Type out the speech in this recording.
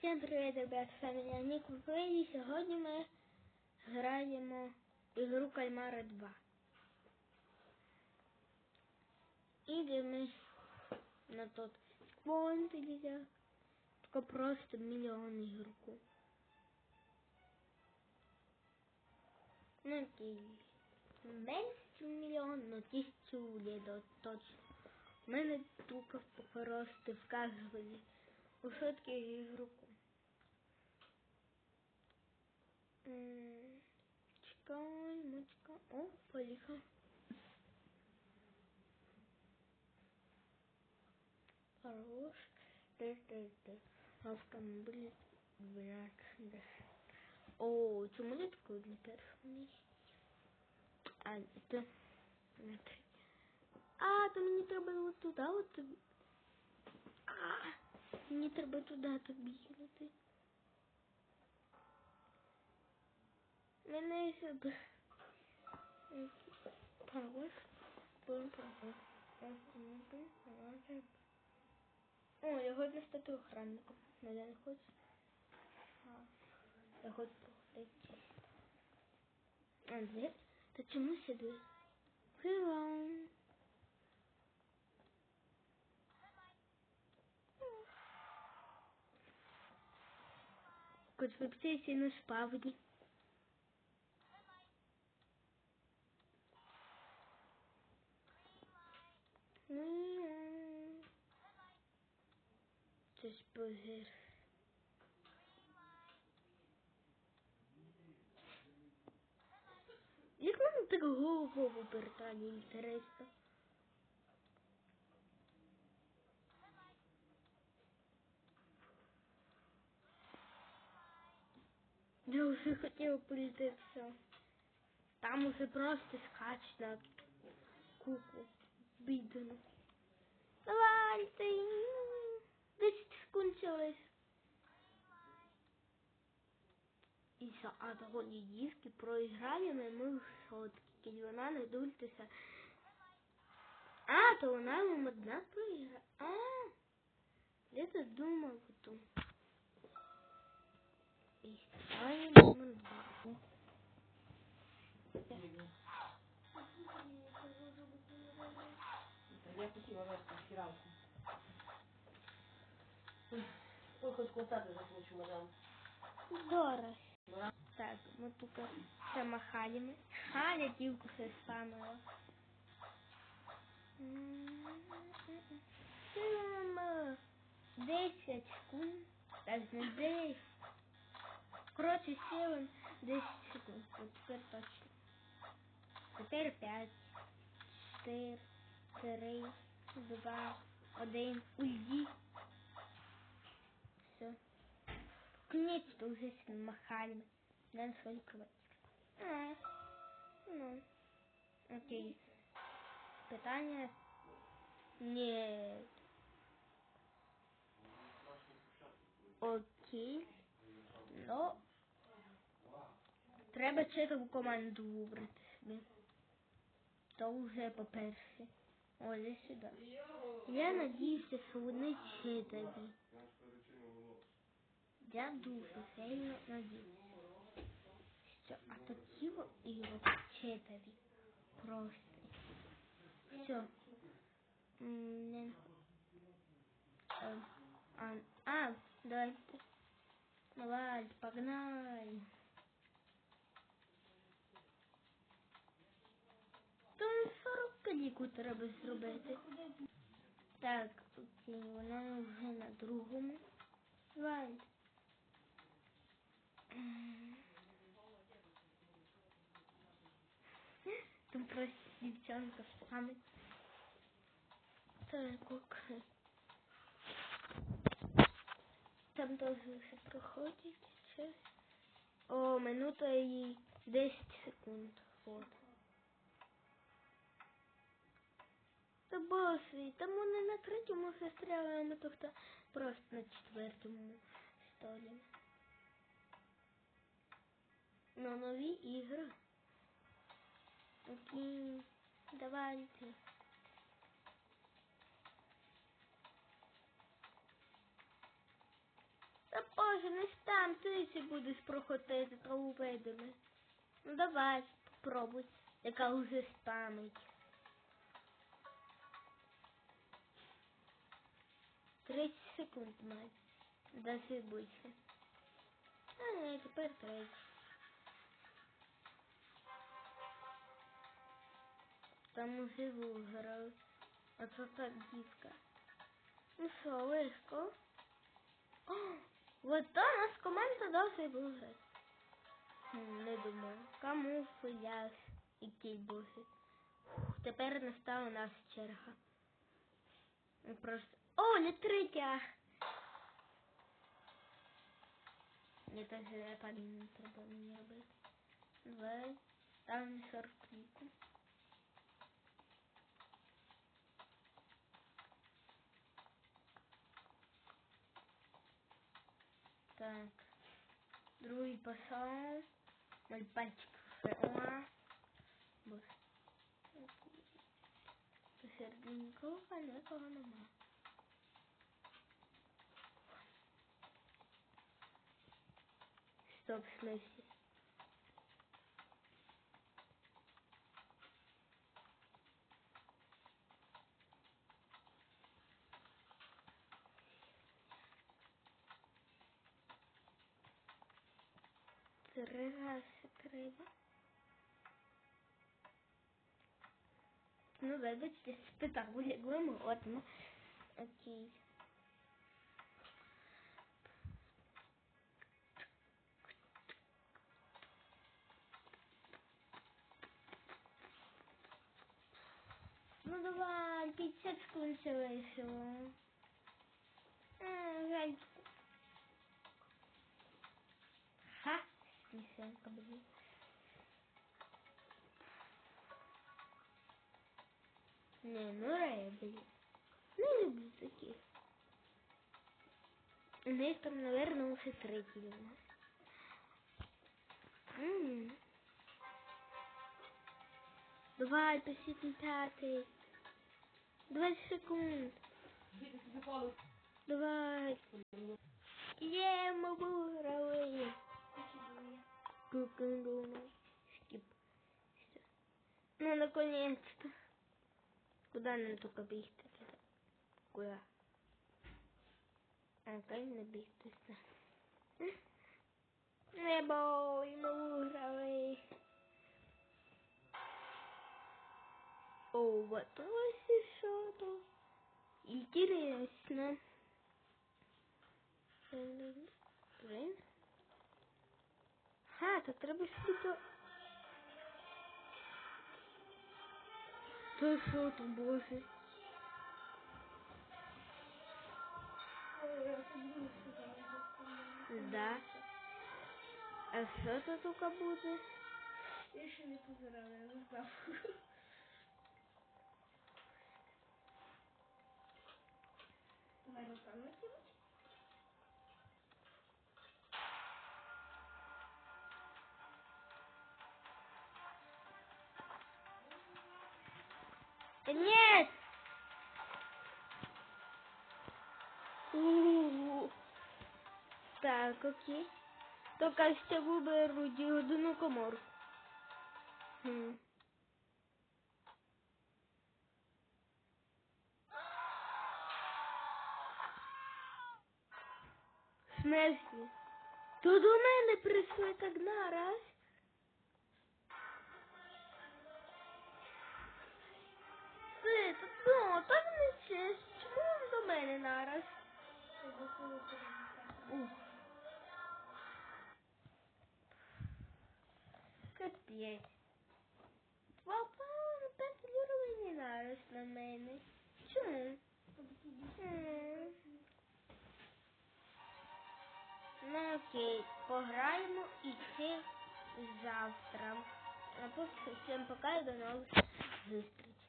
Всім привіт, ребят, з вами я Нік Вуклей, і сьогодні ми граємо ігру Кальмара 2. Ідемо на тот нельзя. Только просто миллион игроку. Ну, окей. Менше мільйон, но тисячу лідо точно. У мене тупо просто вказували у сотки ігроку. М, Чекаємо, чекаємо. О, поїхав. Хорош. Автомобіль. Блядь. О, чому я такой першому місці? А, це... А, то мені треба от туди, от тобі. А, мені треба туди тобі їхати. Мене сюди. Паровоз. Будем паровоз. О, я хочу стати охранником. Ну, я не хочу. Я хочу походити. А? Та чому ще дверь? Hello. Кот випцейся на спавні. Погір. Як можна так голову обертати, інтересно? Я вже хотіла політати все. Там уже просто скач на куку. Бідно. Давайте. 10 секунд цілись. І за одної дівки проіграємо ми в сотки. І вона не дультеся. А, то вона вам одна проіграє. А, я то думав ту. І ставимо два. Я хотіла вести стиралку. Хоч контакти заплачу, мадам. Дорого. Так, ми тут все махаємо. Халя дівку все спамила. Сима. 10 секунд. Так, не 10. Коротше, 7, 10 секунд. От тепер точно. Тепер 5, 4, 3, 2, 1. Уйди. Все. Наконец-то уже с махали. Надо свою кровать. А, ну, окей. Питання? Нет. Окей. Ну, треба читаву команду вибрати собі. То вже по-перше. О, іди сюди. Я надіюся, що вони читаві. Я дуже сильно надіюся, що такі ігри читаві. Просто. Все. Не- А, а, давайте. Давай, погнали. Там 40 каліку треба зробити. Так, окей, вона вже на другому. Давай. Там просто дівчонка саме. Так, окей. Там теж все проходить час. О, минута і 10 секунд. Вот. Та боси, там вони на третьому застряли, а ми тут просто на четвертому столі. Ну, нові ігри. Окей, давайте. Та боже, не стан, ти будеш проходити, то увидимо. Ну давай, спробуй, яка вже спамить. Тридцять секунд має. Даже більше. А ні, тепер тридцять. Там уже виграв. А це так дітка. Ну що, легко. О, то нас команда должна виграти. Не думаю. Камуфляж і кільбуси. Тепер настала наша черга. Просто... О, не третя! Мне так же парень треба мені робити. Давай. Там 40 Так. Другий пошел. Мой пальчик. Боже. Посерединку, а нікого нема. Стоп, в Три рази треба. Ну, вибачте, спитав, як модно. Окей. Ну давай, 50 секунд вийшло. А, жаль. Смішенька, блін. Не, ну рейблі. Не люблю таких. У них там, наверное, уже третий у нас. М. Давай, посидим пятый. 20 секунд. Діти собі коло. Давай. Є, ми виграли. Скип. Всё. Ну, наконец-то. Куда нам только бігти? Куда? А, не бігти. Небо, і ми виграли. О, вот що тут. Интересно. Блин. Ха, то треба сюди. То що тут, боже? Да. А що тут тільки буде? Я ще не позирала, я не. Давай руками кинуть. Так, окей. Только ще виберу одну комору. Хм. В смысле? То до мене прийшли так нараз. Ти, то, ну, то не честь. Чому він до мене нараз? Ух. Капець. Два пана, п'ять уровень нараз на мене. Чому? Ну окей, пограємо і це завтра. А поки всім пока і до нових зустрічей.